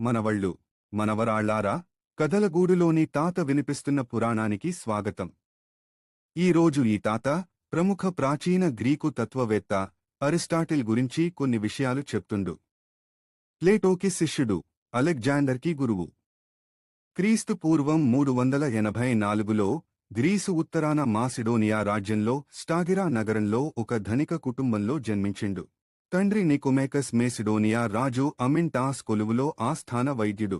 మనవళ్ళు మనవరాళ్ళారా కథలగూడులోని తాత వినిపిస్తున్న పురాణానికి స్వాగతం. ఈరోజు ఈ తాత ప్రముఖ ప్రాచీన గ్రీకు తత్వవేత్త అరిస్టాటిల్ గురించి కొన్ని విషయాలు చెప్తుండు. ప్లేటోకి శిష్యుడు అలెగ్జాండర్కి గురువు. క్రీస్తు పూర్వం మూడు వందల ఎనభై నాలుగులో గ్రీసు ఉత్తరాన మాసిడోనియా రాజ్యంలో స్టాగిరా నగరంలో ఒక ధనిక కుటుంబంలో జన్మించిండు. తండ్రి నికోమేకస్ మెసిడోనియా రాజు అమింటాస్ కొలువులో ఆస్థాన వైద్యుడు.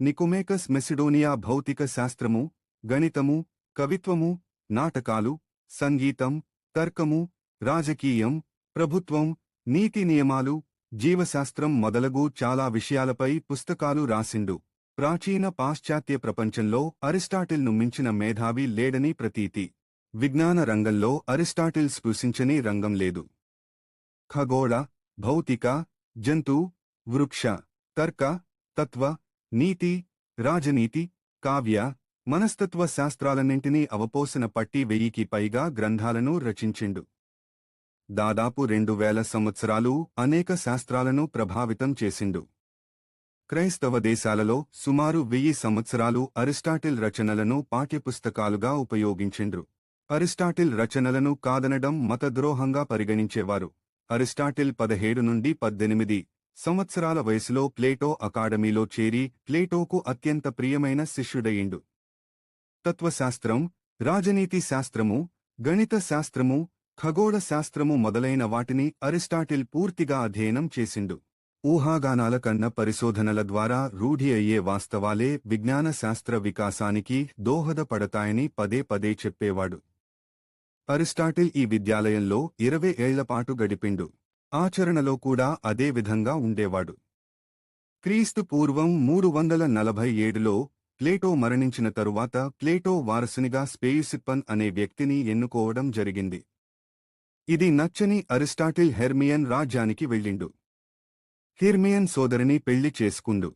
నికోమేకస్ మెసిడోనియా భౌతిక శాస్త్రము గణితము కవిత్వము నాటకాలు సంగీతం తర్కము రాజకీయం ప్రభుత్వం నీతి నియమాలు జీవశాస్త్రం మొదలగు చాలా విషయాలపై పుస్తకాలు రాసిండు. ప్రాచీన పాశ్చాత్య ప్రపంచంలో అరిస్టాటిల్ను మించిన మేధావి లేడని ప్రతీతి. విజ్ఞాన రంగంలో అరిస్టాటిల్ స్పృశించని రంగం లేదు. ఖగోళ భౌతిక జంతు వృక్ష తర్క తత్వ నీతి రాజనీతి కావ్య మనస్తత్వ శాస్త్రాలన్నింటినీ అవపోసన పట్టి వెయ్యికి పైగా గ్రంథాలను రచించిండు. దాదాపు రెండు వేల సంవత్సరాలు అనేక శాస్త్రాలను ప్రభావితం చేసిండు. క్రైస్తవ దేశాలలో సుమారు వెయ్యి సంవత్సరాలు అరిస్టాటిల్ రచనలను పాఠ్యపుస్తకాలుగా ఉపయోగించిండ్రు. అరిస్టాటిల్ రచనలను కాదనడం మతద్రోహంగా పరిగణించేవారు. అరిస్టాటిల్ పదిహేడు నుండి పద్దెనిమిది సంవత్సరాల వయసులో ప్లేటో అకాడమీలో చేరి ప్లేటోకు అత్యంత ప్రియమైన శిష్యుడయిండు. తత్వశాస్త్రం రాజనీతి శాస్త్రము గణిత శాస్త్రము ఖగోళ శాస్త్రము మొదలైన వాటిని అరిస్టాటిల్ పూర్తిగా అధ్యయనం చేసిండు. ఊహాగానాల కన్న పరిశోధనల ద్వారా రూఢి అయ్యే వాస్తవాలే విజ్ఞాన శాస్త్ర వికాసానికి దోహదపడతాయని పదే పదే చెప్పేవాడు. అరిస్టాటిల్ ఈ విద్యాలయంలో ఇరవై ఏళ్ళపాటు గడిపిండు. ఆచరణలో కూడా అదే విధంగా ఉండేవాడు. క్రీస్తు పూర్వం మూడు వందల నలభై ఏడులో ప్లేటో మరణించిన తరువాత ప్లేటో వారసునిగా స్పేయుసిప్పన్ అనే వ్యక్తిని ఎన్నుకోవడం జరిగింది. ఇది నచ్చని అరిస్టాటిల్ హెర్మియన్ రాజ్యానికి వెళ్ళిండు. హిర్మియన్ సోదరిని పెళ్ళి చేసుకుండు.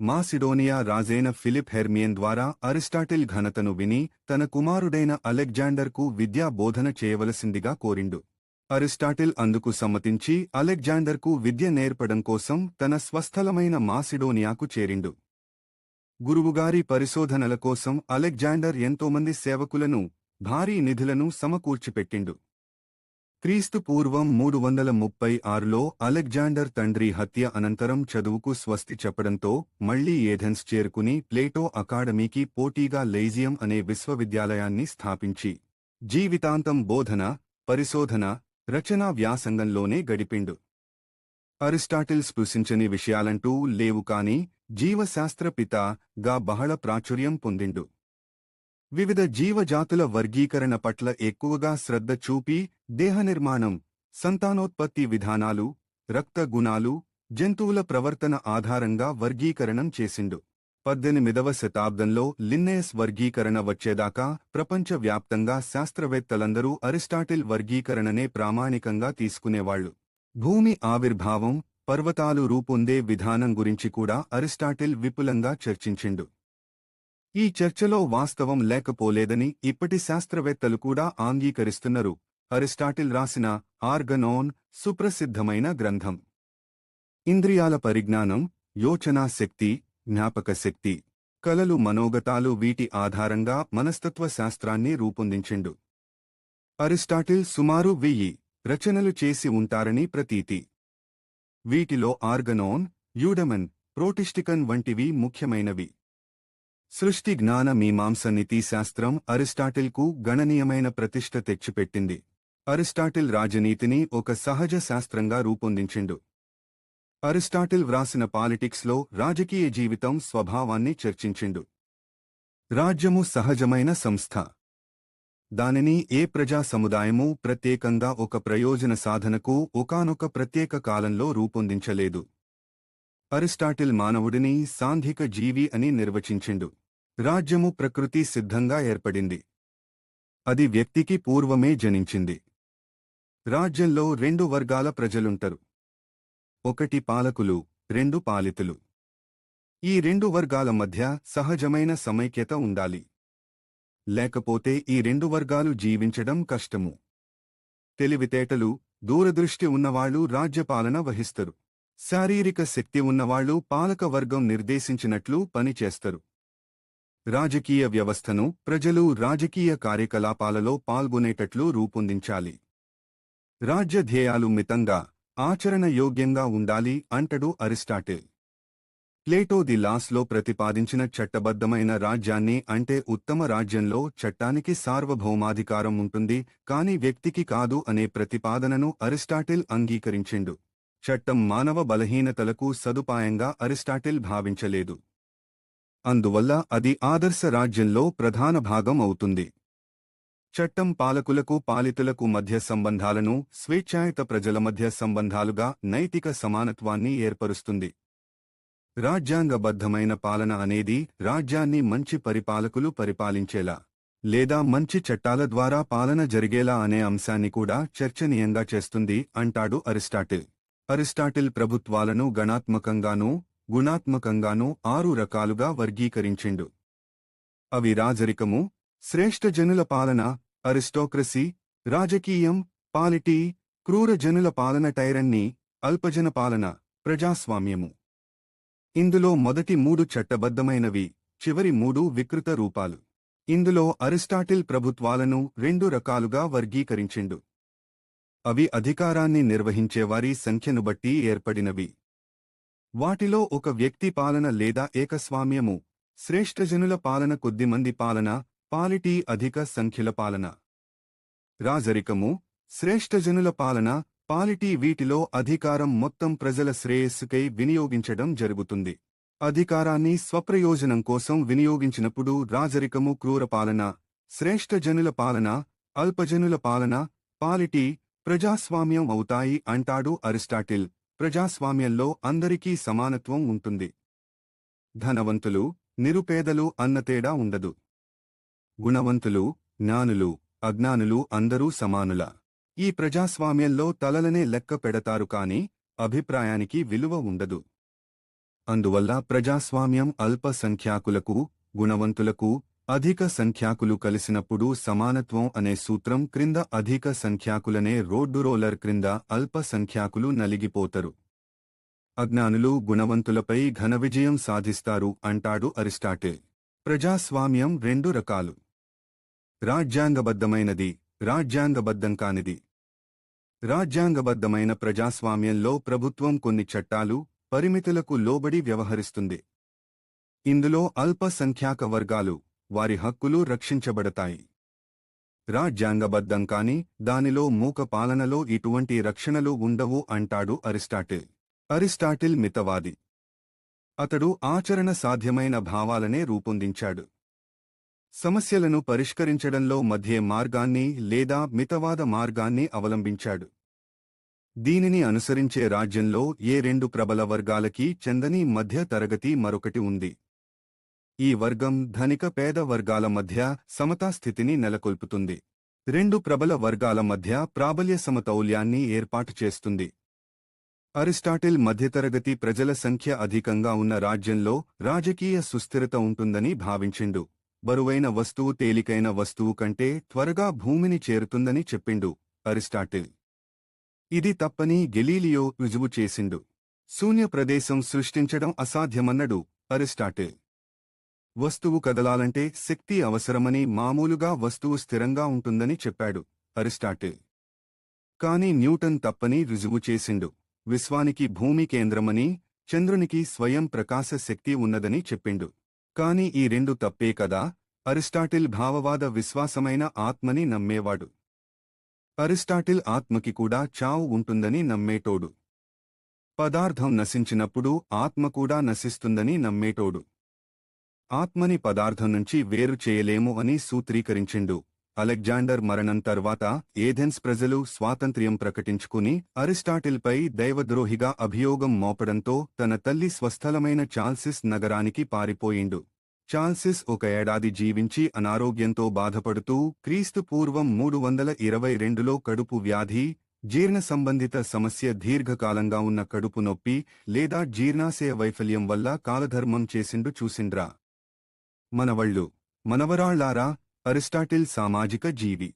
మాసిడోనియా రాజైన ఫిలిప్ హెర్మియన్ ద్వారా అరిస్టాటిల్ ఘనతను విని తన కుమారుడైన అలెగ్జాండర్కు విద్యా బోధన చేయవలసిందిగా కోరిండు. అరిస్టాటిల్ అందుకు సమ్మతించి అలెగ్జాండర్కు విద్య నేర్పడం కోసం తన స్వస్థలమైన మాసిడోనియాకు చేరిండు. గురువుగారి పరిశోధనల కోసం అలెగ్జాండర్ ఎంతోమంది సేవకులను భారీ నిధులను సమకూర్చిపెట్టిండు. క్రీస్తు పూర్వం మూడు వందల ముప్పై ఆరులో అలెగ్జాండర్ తండ్రి హత్య అనంతరం చదువుకు స్వస్తి చెప్పడంతో మళ్ళీ ఏథెన్స్ చేరుకుని ప్లేటో అకాడమీకి పోటీగా లెయిజియం అనే విశ్వవిద్యాలయాన్ని స్థాపించి జీవితాంతం బోధన పరిశోధన రచనా వ్యాసంగంలోనే గడిపిండు. అరిస్టాటిల్ స్పృశించని విషయాలంటూ లేవు కాని జీవశాస్త్ర పిత గా బహళ ప్రాచుర్యం పొందిండు. వివిధ జీవజాతుల వర్గీకరణ పట్ల ఎక్కువగా శ్రద్ధ చూపి దేహ నిర్మాణం సంతానోత్పత్తి విధానాలు రక్త గుణాలు జంతువుల ప్రవర్తన ఆధారంగా వర్గీకరణం చేసిండు. పద్దెనిమిదవ శతాబ్దంలో లిన్నేయస్ వర్గీకరణ వచ్చేదాకా ప్రపంచవ్యాప్తంగా శాస్త్రవేత్తలందరూ అరిస్టాటిల్ వర్గీకరణనే ప్రామాణికంగా తీసుకునేవాళ్ళు భూమి ఆవిర్భావం పర్వతాలు రూపొందే విధానం గురించి కూడా అరిస్టాటిల్ విపులంగా చర్చించిండు. ఈ చర్చలో వాస్తవం లేకపోలేదని ఇప్పటి శాస్త్రవేత్తలు కూడా అంగీకరిస్తున్నారు. అరిస్టాటిల్ రాసిన ఆర్గనోన్ సుప్రసిద్ధమైన గ్రంథం. ఇంద్రియాల పరిజ్ఞానం యోచనా శక్తి జ్ఞాపక శక్తి కలలు మనోగతాలు వీటి ఆధారంగా మనస్తత్వ శాస్త్రాన్ని రూపొందించిండు. అరిస్టాటిల్ సుమారు వెయ్యి రచనలు చేసి ఉంటారని ప్రతీతి. వీటిలో ఆర్గనోన్ యూడమన్ ప్రోటిస్టికన్ వంటివి ముఖ్యమైనవి. సృష్టి జ్ఞాన మీమాంస నీతిశాస్త్రం అరిస్టాటిల్కు గణనీయమైన ప్రతిష్ఠ తెచ్చిపెట్టింది. అరిస్టాటిల్ రాజనీతిని ఒక సహజ శాస్త్రంగా రూపొందించిండు. అరిస్టాటిల్ వ్రాసిన పాలిటిక్స్లో రాజకీయ జీవితం స్వభావాన్ని చర్చించిండు. రాజ్యము సహజమైన సంస్థ. దానిని ఏ ప్రజా సముదాయమూ ప్రత్యేకంగా ఒక ప్రయోజన సాధనకు ఒకానొక ప్రత్యేక కాలంలో రూపొందించలేదు. అరిస్టాటిల్ మానవుడిని సాంఘిక జీవి అని నిర్వచించిండు. రాజ్యము ప్రకృతి సిద్ధంగా ఏర్పడింది. అది వ్యక్తికి పూర్వమే జనించింది. రాజ్యంలో రెండు వర్గాల ప్రజలుంటరు. ఒకటి పాలకులు రెండు పాలితులు. ఈ రెండు వర్గాల మధ్య సహజమైన సమైక్యత ఉండాలి. లేకపోతే ఈ రెండు వర్గాలు జీవించడం కష్టము. తెలివితేటలు దూరదృష్టి ఉన్నవాళ్ళు రాజ్యపాలన వహిస్తరు. శారీరక శక్తి ఉన్నవాళ్ళు పాలక వర్గం నిర్దేశించినట్లు పనిచేస్తారు. రాజకీయ వ్యవస్థను ప్రజలు రాజకీయ కార్యకలాపాలలో పాల్గొనేటట్లు రూపొందించాలి. రాజ్య ధ్యేయాలు మితంగా ఆచరణ యోగ్యంగా ఉండాలి అంటడు అరిస్టాటిల్. ప్లేటో ది లాస్లో ప్రతిపాదించిన చట్టబద్ధమైన రాజ్యాన్ని అంటే ఉత్తమ రాజ్యంలో చట్టానికి సార్వభౌమాధికారం ఉంటుంది కాని వ్యక్తికి కాదు అనే ప్రతిపాదనను అరిస్టాటిల్ అంగీకరించిండు. చట్టం మానవ బలహీనతలకు సదుపాయంగా అరిస్టాటిల్ భావించలేదు. అందువల్ల అది ఆదర్శ రాజ్యంలో ప్రధాన భాగం అవుతుంది. చట్టం పాలకులకు పాలితులకు మధ్య సంబంధాలను స్వేచ్ఛాయుత ప్రజల మధ్య సంబంధాలుగా నైతిక సమానత్వాన్ని ఏర్పరుస్తుంది. రాజ్యాంగబద్ధమైన పాలన అనేది రాజ్యాన్ని మంచి పరిపాలకులు పరిపాలించేలా లేదా మంచి చట్టాల ద్వారా పాలన జరిగేలా అనే అంశాన్ని కూడా చర్చనీయంగా చేస్తుంది అంటాడు అరిస్టాటిల్. అరిస్టాటిల్ ప్రభుత్వాలను గణాత్మకంగానూ గుణాత్మకంగానూ ఆరు రకాలుగా వర్గీకరించిండు. అవి రాజరికము శ్రేష్ఠ జనుల పాలన అరిస్టోక్రసీ రాజకీయం పాలిటీ క్రూర జనుల పాలన టైరన్ని అల్పజన పాలన ప్రజాస్వామ్యము. ఇందులో మొదటి మూడు చట్టబద్ధమైనవి చివరి మూడు వికృత రూపాలు. ఇందులో అరిస్టాటిల్ ప్రభుత్వాలను రెండు రకాలుగా వర్గీకరించిండు. అవి అధికారాన్ని నిర్వహించేవారి సంఖ్యను బట్టి ఏర్పడినవి. వాటిలో ఒక వ్యక్తి పాలన లేదా ఏకస్వామ్యము శ్రేష్ఠజనుల పాలన కొద్దిమంది పాలన పాలిటీ అధిక సంఖ్యల పాలన. రాజరికము శ్రేష్ఠజనుల పాలన పాలిటీ వీటిలో అధికారం మొత్తం ప్రజల శ్రేయస్సుకై వినియోగించడం జరుగుతుంది. అధికారాన్ని స్వప్రయోజనం కోసం వినియోగించినప్పుడు రాజరికము క్రూర పాలన శ్రేష్ఠజనుల పాలన అల్పజనుల పాలన పాలిటీ ప్రజాస్వామ్యం అవుతాయి అంటాడు అరిస్టాటిల్. ప్రజాస్వామ్యంలో అందరికీ సమానత్వం ఉంటుంది. ధనవంతులు నిరుపేదలు అన్న తేడా ఉండదు. గుణవంతులు జ్ఞానులు అజ్ఞానులు అందరూ సమానుల. ఈ ప్రజాస్వామ్యంలో తలలనే లెక్క పెడతారు కాని అభిప్రాయానికి విలువ ఉండదు. అందువల్ల ప్రజాస్వామ్యం అల్ప సంఖ్యాకులకు గుణవంతులకు అధిక సంఖ్యాకులు కలిసినప్పుడు సమానత్వం అనే సూత్రం క్రింద అధిక సంఖ్యాకులనే రోడ్డు రోలర్ క్రింద అల్ప సంఖ్యాకులు నలిగిపోతరు. అజ్ఞానులు గుణవంతులపై ఘన విజయం సాధిస్తారు అంటాడు అరిస్టాటిల్. ప్రజాస్వామ్యం రెండు రకాలు. రాజ్యాంగబద్ధమైనది రాజ్యాంగబద్ధం కానిది. రాజ్యాంగబద్ధమైన ప్రజాస్వామ్యంలో ప్రభుత్వం కొన్ని చట్టాలు పరిమితులకు లోబడి వ్యవహరిస్తుంది. ఇందులో అల్పసంఖ్యాక వర్గాలు వారి హక్కులు రక్షించబడతాయి. రాజ్యాంగబద్ధం కాని దానిలో మూక పాలనలో ఇటువంటి రక్షణలు ఉండవు అంటాడు అరిస్టాటిల్. అరిస్టాటిల్ మితవాది. అతడు ఆచరణ సాధ్యమైన భావాలనే రూపొందించాడు. సమస్యలను పరిష్కరించడంలో మధ్యే మార్గాన్ని లేదా మితవాద మార్గాన్ని అవలంబించాడు. దీనిని అనుసరించే రాజ్యంలో ఏ రెండు ప్రబల వర్గాలకి చెందని మధ్య తరగతి మరొకటి ఉంది. ఈ వర్గం ధనిక పేద వర్గాల మధ్య సమతా స్థితిని నెలకొల్పుతుంది. రెండు ప్రబల వర్గాల మధ్య ప్రాబల్య సమతౌల్యాన్ని ఏర్పాటు చేస్తుంది. అరిస్టాటిల్ మధ్యతరగతి ప్రజల సంఖ్య అధికంగా ఉన్న రాజ్యంలో రాజకీయ సుస్థిరత ఉంటుందని భావించిండు. బరువైన వస్తువు తేలికైన వస్తువు కంటే త్వరగా భూమిని చేరుతుందని చెప్పిండు అరిస్టాటిల్. ఇది తప్పని గెలీలియో రుజువు చేసిండు. శూన్య ప్రదేశం సృష్టించడం అసాధ్యమన్నడు అరిస్టాటిల్. వస్తువు కదలాలంటే శక్తి అవసరమని మామూలుగా వస్తువు స్థిరంగా ఉంటుందని చెప్పాడు అరిస్టాటిల్. కాని న్యూటన్ తప్పని రుజువు చేసిండు. విశ్వానికి భూమి కేంద్రమని చంద్రునికి స్వయం ప్రకాశ శక్తి ఉన్నదని చెప్పిండు. కాని ఈ రెండు తప్పే కదా? అరిస్టాటిల్ భావవాద విశ్వాసమైన ఆత్మని నమ్మేవాడు. అరిస్టాటిల్ ఆత్మకి కూడా చావు ఉంటుందని నమ్మేటోడు. పదార్థం నశించినప్పుడు ఆత్మ కూడా నశిస్తుందని నమ్మేటోడు. ఆత్మని పదార్థం నుంచి వేరు చేయలేము అని సూత్రీకరించిండు. అలెగ్జాండర్ మరణం తర్వాత ఏథెన్స్ ప్రజలు స్వాతంత్ర్యం ప్రకటించుకుని అరిస్టాటిల్పై దైవద్రోహిగా అభియోగం మోపడంతో తన తల్లి స్వస్థలమైన చాల్సిస్ నగరానికి పారిపోయిండు. చాల్సిస్ ఒక ఏడాది జీవించి అనారోగ్యంతో బాధపడుతూ క్రీస్తు పూర్వం మూడు వందల ఇరవై రెండులో కడుపు వ్యాధి జీర్ణ సంబంధిత సమస్య దీర్ఘకాలంగా ఉన్న కడుపు నొప్పి లేదా జీర్ణాశయ వైఫల్యం వల్ల కాలధర్మం చేసిండు చూసిండ్రా. మనవళ్ళు మనవరాళ్ళారా అరిస్టాటిల్ సామాజిక జీవి.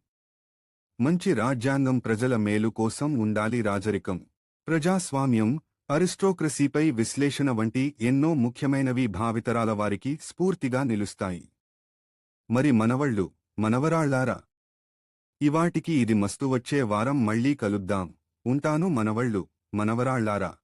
మంచి రాజ్యాంగం ప్రజల మేలు కోసం ఉండాలి రాజరికం. ప్రజాస్వామ్యం అరిస్టోక్రసీపై విశ్లేషణ వంటి ఎన్నో ముఖ్యమైనవి భావితరాల వారికి స్ఫూర్తిగా నిలుస్తాయి. మరి మనవళ్ళు మనవరాళ్ళారా? ఇవాటికి ఇది మస్తు వచ్చే వారం మళ్ళీ కలుద్దాం. ఉంటాను మనవళ్ళు మనవరాళ్ళారా?